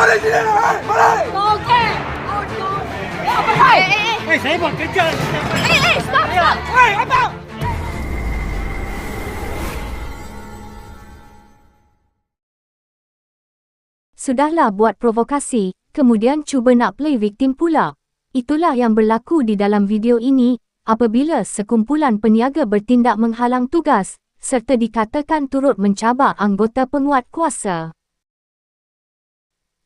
balik sini! Hei. Oh. Apa eh, Eh, saya buat kerja. Eh, eh, stop, stop. Hei, abang! Sudahlah buat provokasi, kemudian cuba nak play victim pula. Itulah yang berlaku di dalam video ini, apabila sekumpulan peniaga bertindak menghalang tugas, serta dikatakan turut mencabar anggota penguat kuasa.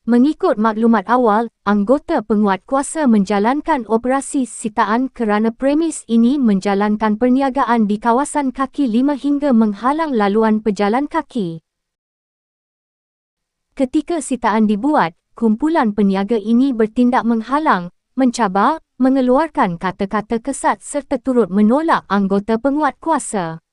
Mengikut maklumat awal, anggota penguat kuasa menjalankan operasi sitaan kerana premis ini menjalankan perniagaan di kawasan kaki lima hingga menghalang laluan pejalan kaki. Ketika sitaan dibuat, kumpulan peniaga ini bertindak menghalang, mencabar, mengeluarkan kata-kata kesat serta turut menolak anggota penguat kuasa.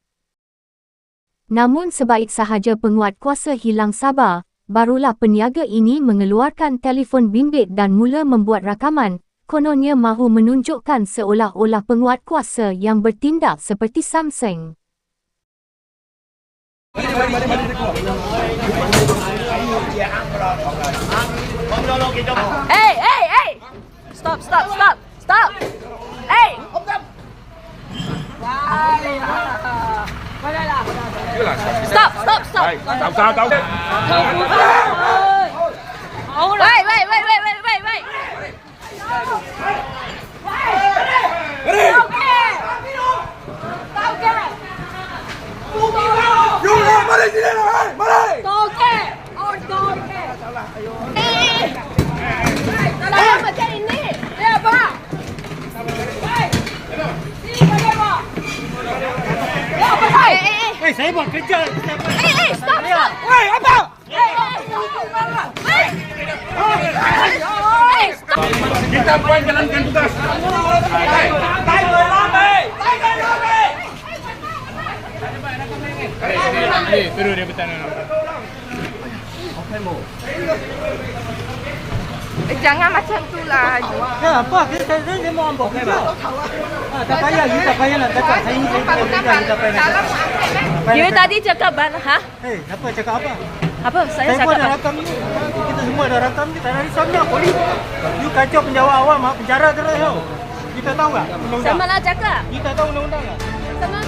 Namun sebaik sahaja penguat kuasa hilang sabar, barulah peniaga ini mengeluarkan telefon bimbit dan mula membuat rakaman, kononnya mahu menunjukkan seolah-olah penguat kuasa yang bertindak seperti Samsung. Hey, hey, hey. Stop, stop, stop. Stop. Hey. Stop, stop, stop. Tao sao, tao... Eh, eh, Eh, saya buat kerja. eh. Eh, eh, stop, stop. Hei! Eh, eh, stop. Eh. Eh, stop. Kita buat jalankan tugas. Hei, tay người lên đi! Tay người lên đi! Eh, Jangan macam tu lah. Ya, apa? Kita saya dia mau ambil kerja. Ah, tak payah, you tak payah nak cakap. Saya ini saya tak payah nak cakap. Tak You tadi cakap ban, ha? Eh, apa cakap apa? Apa? Saya Saya pun cakap. dah rakam ni. Kita semua dah rakam ni. Tak ada risaunya, polis. You kacau penjawat awam, penjara terus tau. Kita tahu tak? Sama lah cakap. You tak tahu undang-undang tak? Sama